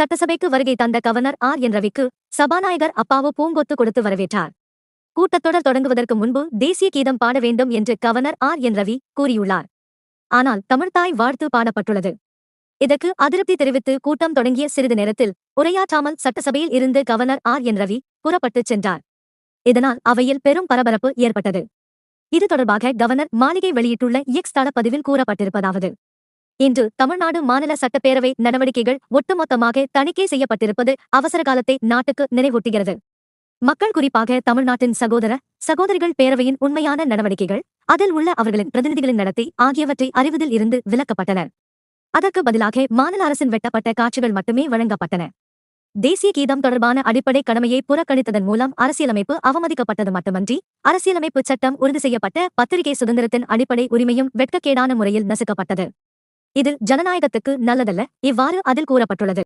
சட்டசபைக்கு வருகை தந்த governor R. என். ரவிக்கு சபாநாயகர் அப்பாவு பூங்கொத்து கொடுத்து வரவேற்றார். கூட்டத்தொடர் தொடங்குவதற்கு முன்பு தேசிய கீதம் பாட வேண்டும் என்று கவர்னர் ஆர். என். ரவி கூறியுள்ளார். ஆனால் தமிழ்தாய் வாழ்த்து பாடப்பட்டுள்ளது. இதற்கு அதிருப்தி தெரிவித்து கூட்டம் தொடங்கிய சிறிது நேரத்தில் உரையாற்றாமல் சட்டசபையில் இருந்து கவர்னர் ஆர். என். ரவி புறப்பட்டுச் சென்றார். இதனால் அவையில் பெரும் பரபரப்பு ஏற்பட்டது. இது தொடர்பாக கவர்னர் மாளிகை வெளியிட்டுள்ள எக்ஸ் தள பதிவில் கூறப்பட்டிருப்பதாவது இன்று தமிழ்நாடு மாநில சட்டப்பேரவை நடவடிக்கைகள் ஒட்டுமொத்தமாக தணிக்கை செய்யப்பட்டிருப்பது அவசர காலத்தை நாட்டுக்கு நினைவூட்டுகிறது. மக்கள் குறிப்பாக தமிழ்நாட்டின் சகோதர சகோதரிகள் பேரவையின் உண்மையான நடவடிக்கைகள் அதில் உள்ள அவர்களின் பிரதிநிதிகளின் நடத்தை ஆகியவற்றை அறிவதில் இருந்து விலக்கப்பட்டனர் அதற்கு பதிலாக மாநில அரசின் வெட்டப்பட்ட காட்சிகள் மட்டுமே வழங்கப்பட்டன. தேசிய கீதம் தொடர்பான அடிப்படை கடமையை புறக்கணித்ததன் மூலம் அரசியலமைப்பு அவமதிக்கப்பட்டது மட்டுமன்றி அரசியலமைப்பு சட்டம் உறுதி செய்யப்பட்ட பத்திரிகை சுதந்திரத்தின் அடிப்படை உரிமையும் வெட்கக்கேடான முறையில் நசுக்கப்பட்டது. இது ஜனநாயகத்துக்கு நல்லதல்ல. இவ்வாறு அதில் கூறப்பட்டுள்ளது.